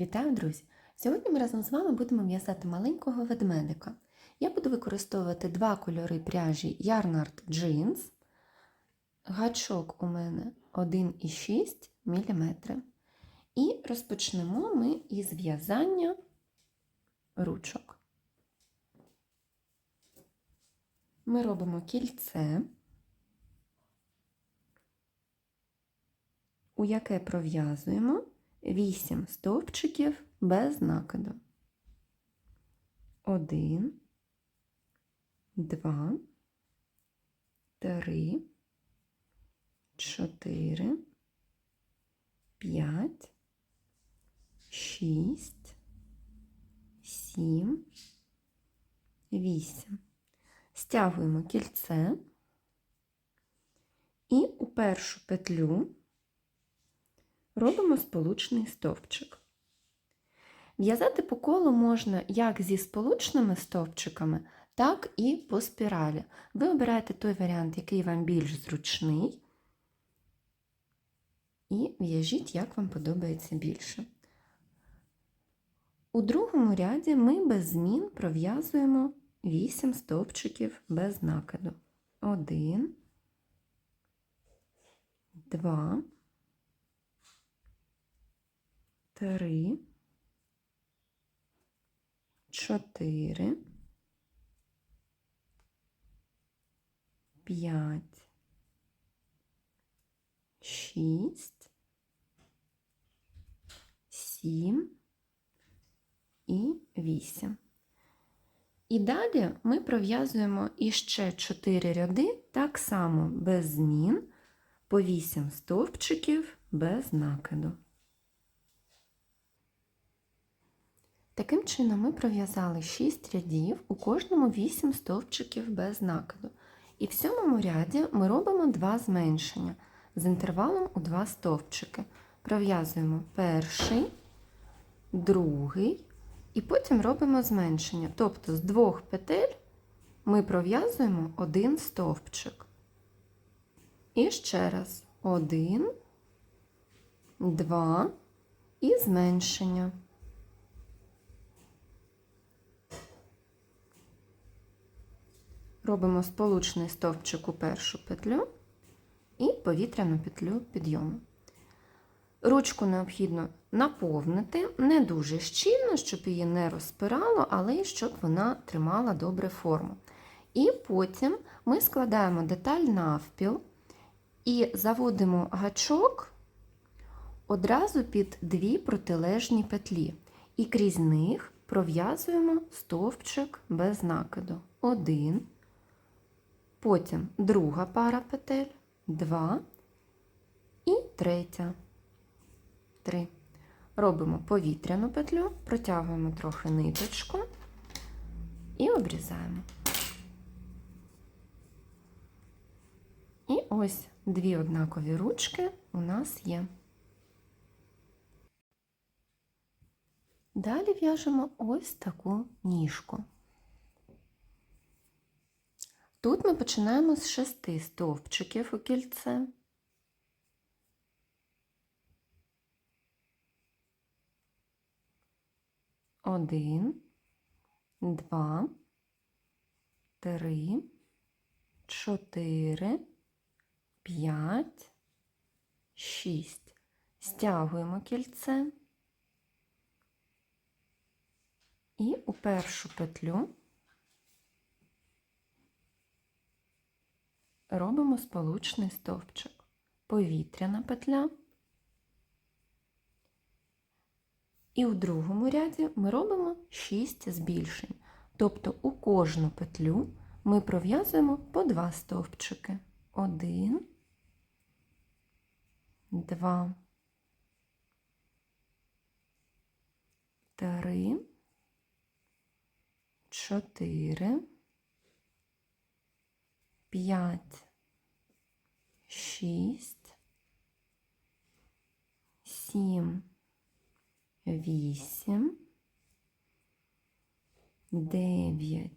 Вітаю, друзі! Сьогодні ми разом з вами будемо в'язати маленького ведмедика. Я буду використовувати два кольори пряжі Yarnart Jeans. Гачок у мене 1,6 мм. І розпочнемо ми із в'язання ручок. Ми робимо кільце, у яке пров'язуємо 8 стовпчиків без накиду. 1, 2, 3, 4, 5, 6, 7, 8. Стягуємо кільце і у першу петлю робимо сполучний стовпчик. В'язати по колу можна як зі сполучними стовпчиками, так і по спіралі. Ви обираєте той варіант, який вам більш зручний, і в'яжіть, як вам подобається більше. У другому ряді ми без змін пров'язуємо 8 стовпчиків без накиду. 1, 2, три, чотири, п'ять, шість, сім і вісім. І далі ми пров'язуємо іще 4 ряди, так само без змін, по 8 стовпчиків без накиду. Таким чином ми пров'язали 6 рядів, у кожному 8 стовпчиків без накиду. І в сьомому ряді ми робимо 2 зменшення з інтервалом у 2 стовпчики. Пров'язуємо перший, другий, і потім робимо зменшення. Тобто з двох петель ми пров'язуємо один стовпчик. І ще раз один, два і зменшення. Робимо сполучний стовпчик у першу петлю і повітряну петлю підйому. Ручку необхідно наповнити не дуже щільно, щоб її не розпирало, але й щоб вона тримала добре форму. І потім ми складаємо деталь навпіл і заводимо гачок одразу під дві протилежні петлі. І крізь них пров'язуємо стовпчик без накиду. Один. Потім друга пара петель, два і третя. Три. Робимо повітряну петлю, протягуємо трохи ниточку і обрізаємо. І ось дві однакові ручки у нас є. Далі в'яжемо ось таку ніжку. Тут ми починаємо з шести стовпчиків у кільце. Один, два, три, чотири, п'ять, шість. Стягуємо кільце і у першу петлю робимо сполучний стовпчик, повітряна петля. І у другому ряді ми робимо 6 збільшень. Тобто у кожну петлю ми пров'язуємо по 2 стовпчики. 1, 2, 3, 4, 5, 6, 7, 8, 9,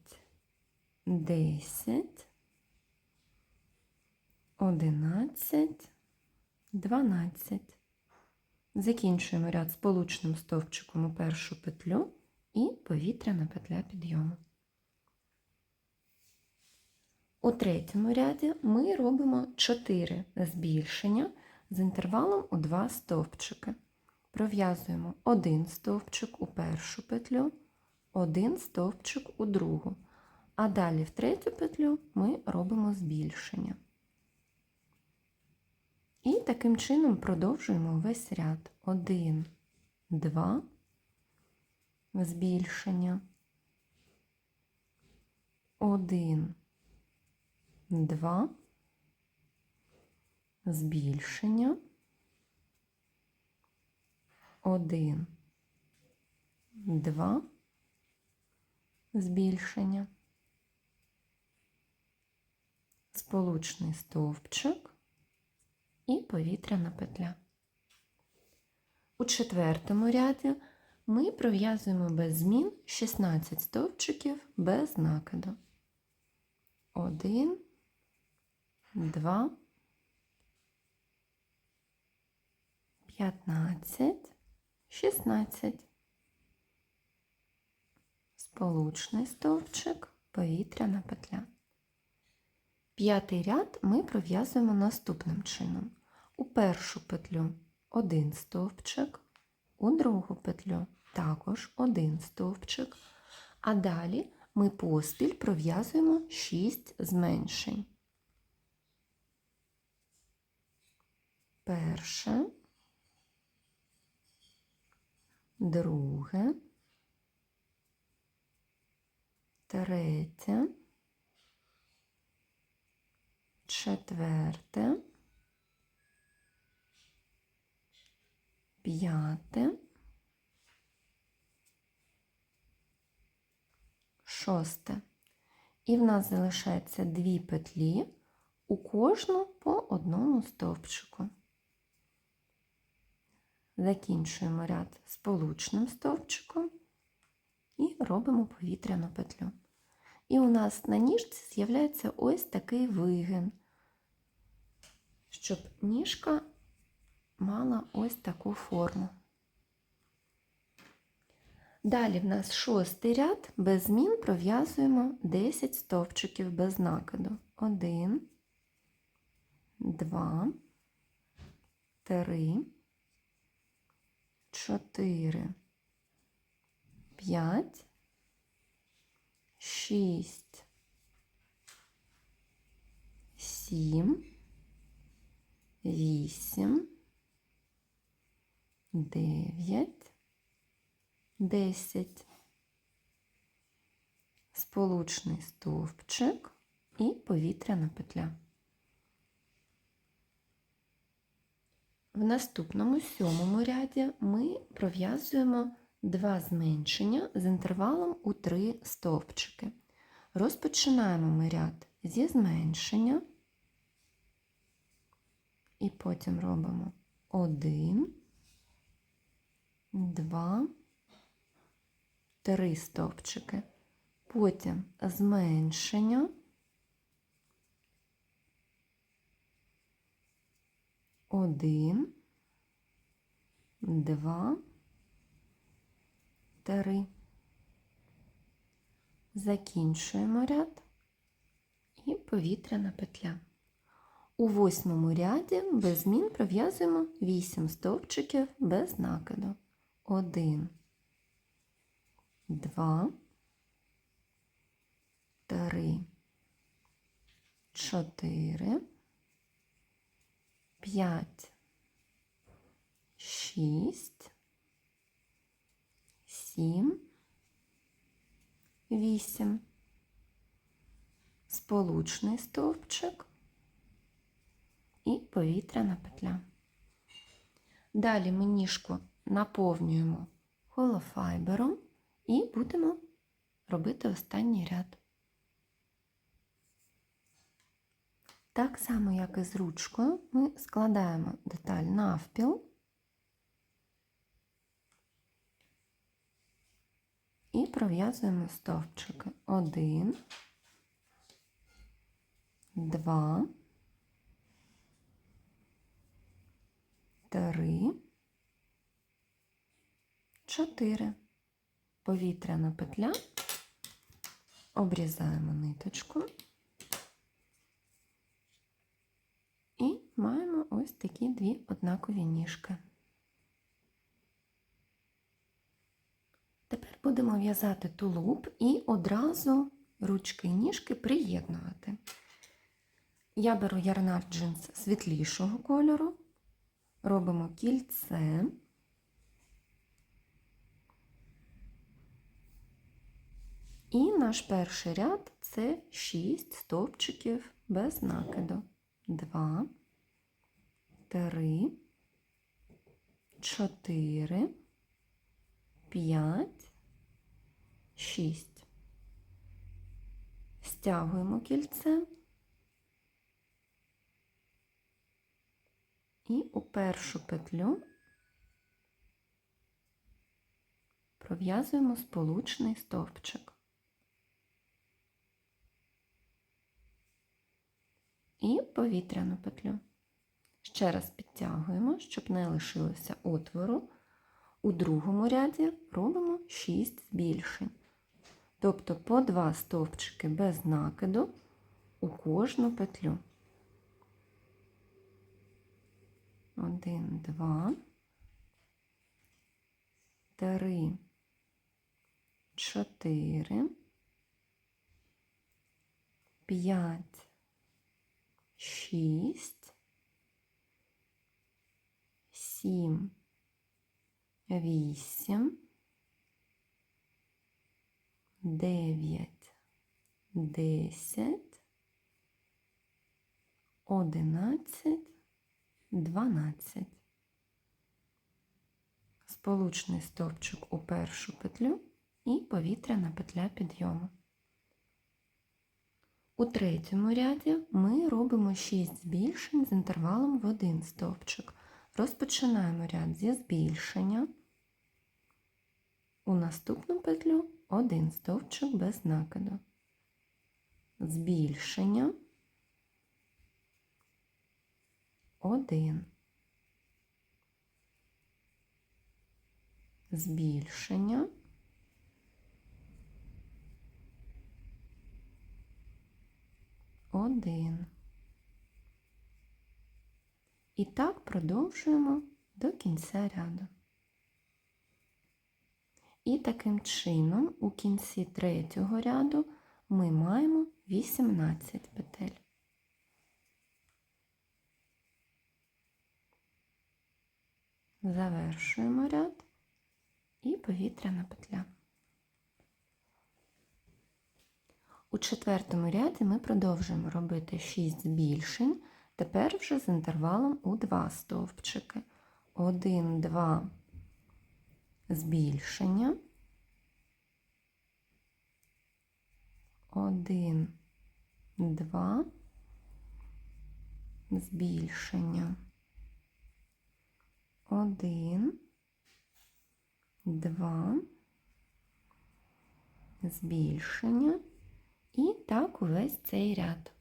10, 11, 12. Закінчуємо ряд сполучним стовпчиком у першу петлю і повітряна петля підйому. У третьому ряді ми робимо 4 збільшення з інтервалом у 2 стовпчики. Пров'язуємо один стовпчик у першу петлю, один стовпчик у другу, а далі в третю петлю ми робимо збільшення. І таким чином продовжуємо весь ряд. 1, 2, збільшення. 1, 2, збільшення. 1, 2, збільшення. Сполучний стовпчик і повітряна петля. У четвертому ряді ми пров'язуємо без змін 16 стовпчиків без накиду. 1, 2, 15, 16. Сполучний стовпчик, повітряна петля. П'ятий ряд ми пров'язуємо наступним чином. У першу петлю один стовпчик, у другу петлю також один стовпчик, а далі ми поспіль пров'язуємо 6 зменшень. Перше, друге, третє, четверте, п'яте, шосте. І в нас залишається дві петлі, у кожну по одному стовпчику. Закінчуємо ряд сполучним стовпчиком і робимо повітряну петлю. І у нас на ніжці з'являється ось такий вигин, щоб ніжка мала ось таку форму. Далі в нас шостий ряд, без змін пров'язуємо 10 стовпчиків без накиду. 1, 2, 3, 4, 5, 6, 7, 8, 9, 10. Сполучний стовпчик і повітряна петля. В наступному сьомому ряді ми пров'язуємо два зменшення з інтервалом у три стовпчики. Розпочинаємо ми ряд зі зменшення і потім робимо 1, 2, 3 стовпчики. Потім зменшення. Один, два, три. Закінчуємо ряд. І повітряна петля. У восьмому ряді без змін пров'язуємо 8 стовпчиків без накиду. 1, 2, 3, 4, 5, 6, 7, 8. Сполучний стовпчик і повітряна петля. Далі ми ніжку наповнюємо холофайбером і будемо робити останній ряд. Так само, як і з ручкою, ми складаємо деталь навпіл і пров'язуємо стовпчики. Один, два, три, 4. Повітряна петля. Обрізаємо ниточку. І маємо ось такі дві однакові ніжки. Тепер будемо в'язати тулуб і одразу ручки і ніжки приєднувати. Я беру ярнар джинс світлішого кольору, робимо кільце. І наш перший ряд це 6 стовпчиків без накиду. 2, 3, 4, 5, 6. Стягуємо кільце. І у першу петлю пров'язуємо сполучний стовпчик. І повітряну петлю. Ще раз підтягуємо, щоб не лишилося отвору. У другому ряді робимо 6 збільшень. Тобто по 2 стовпчики без накиду у кожну петлю. Один, два, три, чотири, п'ять, шість, сім, вісім, дев'ять, десять, одинадцять. 12. Сполучний стовпчик у першу петлю і повітряна петля підйому. У третьому ряді ми робимо 6 збільшень з інтервалом в один стовпчик. Розпочинаємо ряд зі збільшення. У наступну петлю один стовпчик без накиду. Збільшення. Один. Збільшення. Один. І так продовжуємо до кінця ряду. І таким чином у кінці третього ряду ми маємо 18 петель. Завершуємо ряд і повітряна петля. У четвертому ряді ми продовжуємо робити 6 збільшень, тепер вже з інтервалом у 2 стовпчики. 1, 2 збільшення. 1, 2 збільшення один, два, збільшення і так увесь цей ряд.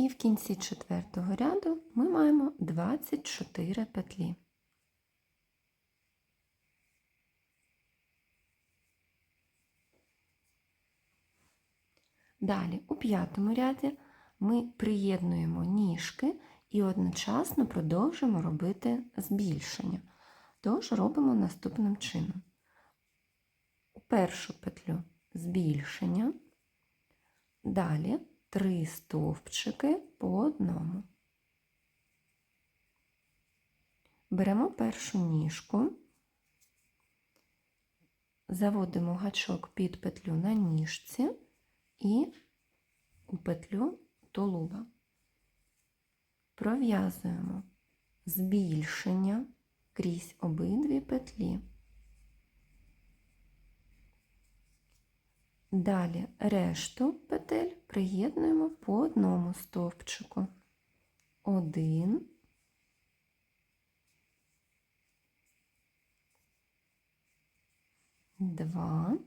І в кінці четвертого ряду ми маємо 24 петлі. Далі у п'ятому ряді ми приєднуємо ніжки і одночасно продовжуємо робити збільшення. Тож робимо наступним чином. У першу петлю збільшення, далі три стовпчики по одному. Беремо першу ніжку, заводимо гачок під петлю на ніжці і у петлю тулуба пров'язуємо збільшення крізь обидві петлі. Далі решту петель приєднуємо по одному стовпчику. Один, два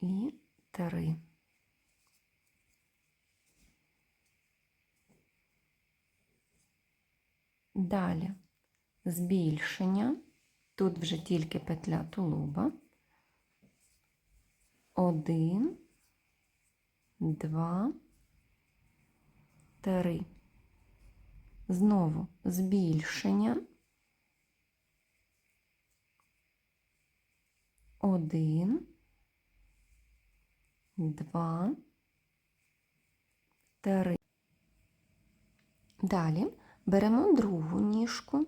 і три. Далі збільшення. Тут вже тільки петля тулуба. Один, два, три. Знову збільшення. Один, два, три. Далі беремо другу ніжку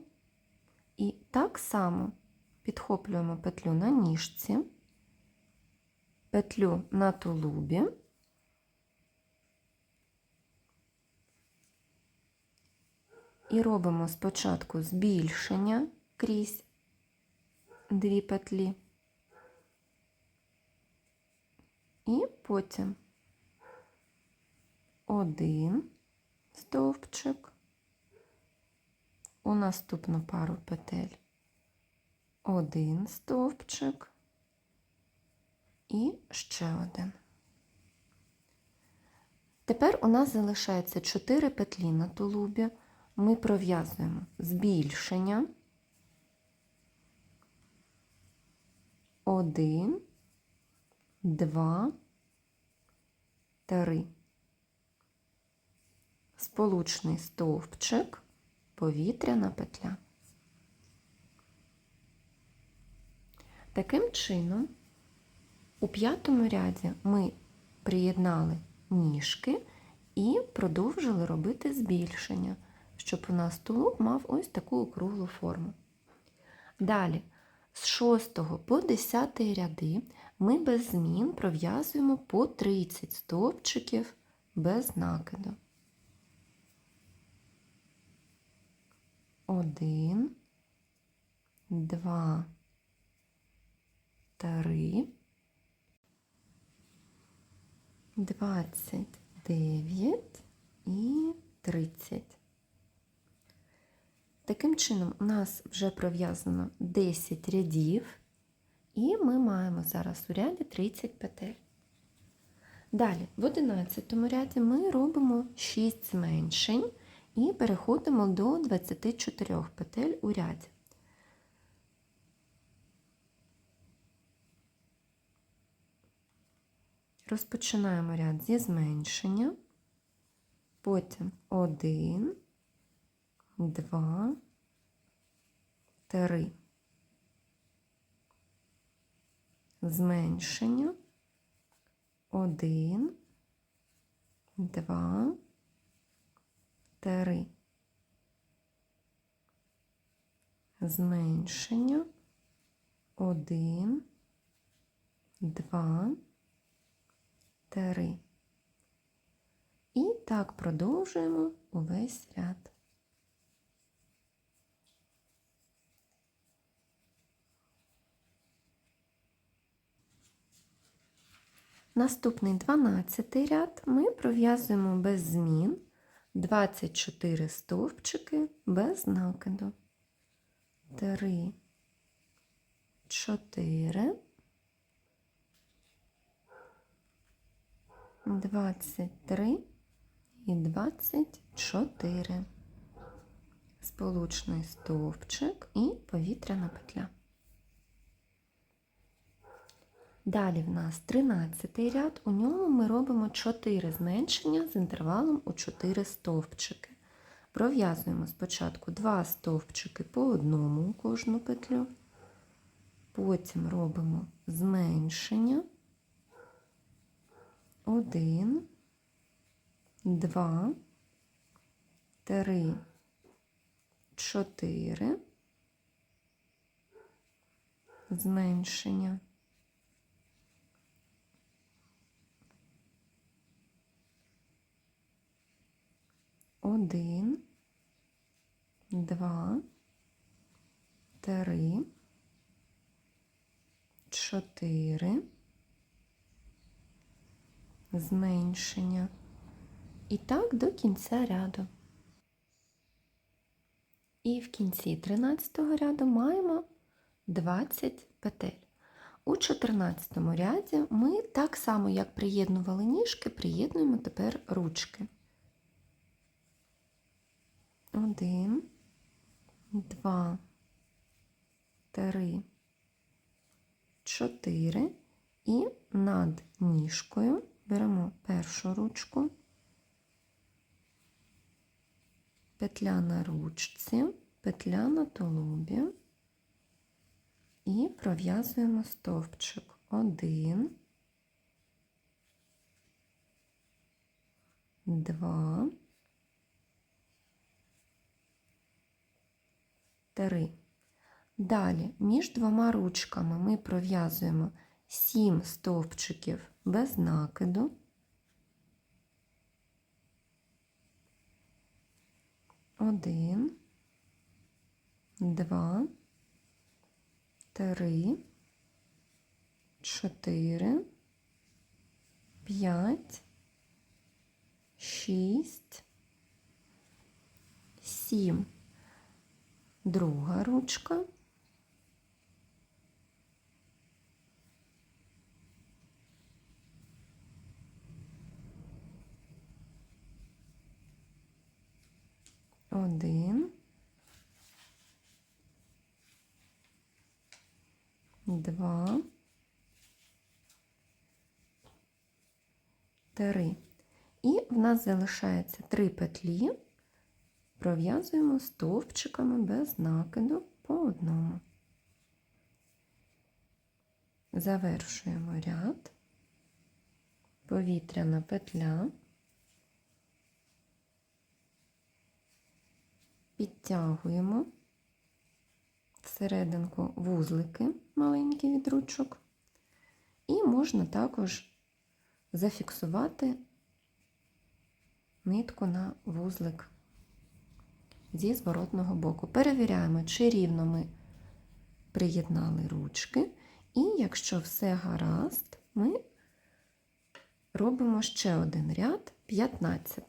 і так само підхоплюємо петлю на ніжці, петлю на тулубі. І робимо спочатку збільшення крізь дві петлі, і потім один стовпчик у наступну пару петель один стовпчик і ще один. Тепер у нас залишається 4 петлі на тулубі. Ми пров'язуємо збільшення. Один, два, три. Сполучний стовпчик, повітряна петля. Таким чином, у п'ятому ряді ми приєднали ніжки і продовжили робити збільшення, щоб у нас тулуб мав ось таку округлу форму. Далі, з 6 по 10 ряди ми без змін пров'язуємо по 30 стовпчиків без накиду. Один, два, три, двадцять дев'ять і тридцять. Таким чином, у нас вже пров'язано 10 рядів, і ми маємо зараз у ряді 30 петель. Далі, в 11 ряді ми робимо 6 зменшень і переходимо до 24 петель у ряді. Розпочинаємо ряд зі зменшення, потім 1, 2, 3. Зменшення 1, 2, 3. Зменшення. 1, 2, 3. І так продовжуємо увесь ряд. Наступний 12 ряд ми пров'язуємо без змін 24 стовпчики без накиду. 3, 4, 23 і 24. Сполучний стовпчик і повітряна петля. Далі в нас 13 ряд, у ньому ми робимо 4 зменшення з інтервалом у 4 стовпчики. Пров'язуємо спочатку 2 стовпчики по одному у кожну петлю, потім робимо зменшення. 1, 2, 3, 4, зменшення. Один, два, три, чотири, зменшення. І так до кінця ряду. І в кінці 13 ряду маємо 20 петель. У 14 ряді ми так само, як приєднували ніжки, приєднуємо тепер ручки. Один, два, три, чотири. І над ніжкою беремо першу ручку, петля на ручці, петля на тулубі і пров'язуємо стовпчик. Один, два, три. Далі між двома ручками ми пров'язуємо 7 стовпчиків без накиду. Один, два, три, чотири, п'ять, шість, сім. Друга ручка. Один. Два. Три. І в нас залишається три петлі. Пров'язуємо стовпчиками без накиду по одному. Завершуємо ряд, повітряна петля. підтягуємо всерединку вузлики маленькі від ручок, і можна також зафіксувати нитку на вузлик зі зворотного боку. Перевіряємо, чи рівно ми приєднали ручки, і якщо все гаразд, ми робимо ще один ряд 15.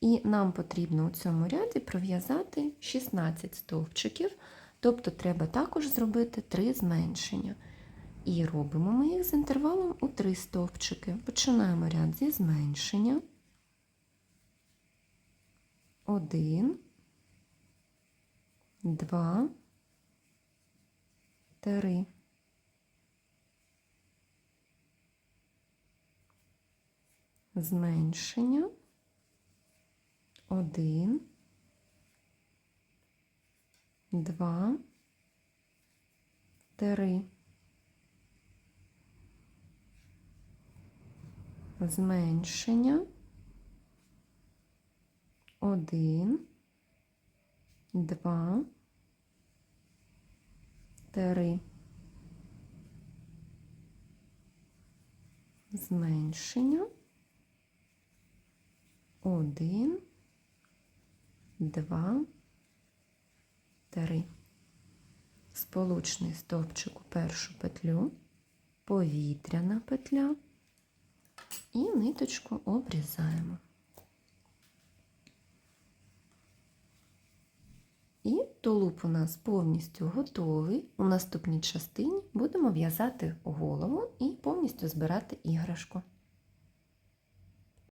І нам потрібно у цьому ряді пров'язати 16 стовпчиків, тобто треба також зробити 3 зменшення. І робимо ми їх з інтервалом у 3 стовпчики. Починаємо ряд зі зменшення. 1, 2, 3. Зменшення. Один, два, три. Зменшення. Один, два, три. Зменшення. Один два, три. Сполучний стовпчик у першу петлю, повітряна петля і ниточку обрізаємо. І тулуб у нас повністю готовий. У наступній частині будемо в'язати голову і повністю збирати іграшку.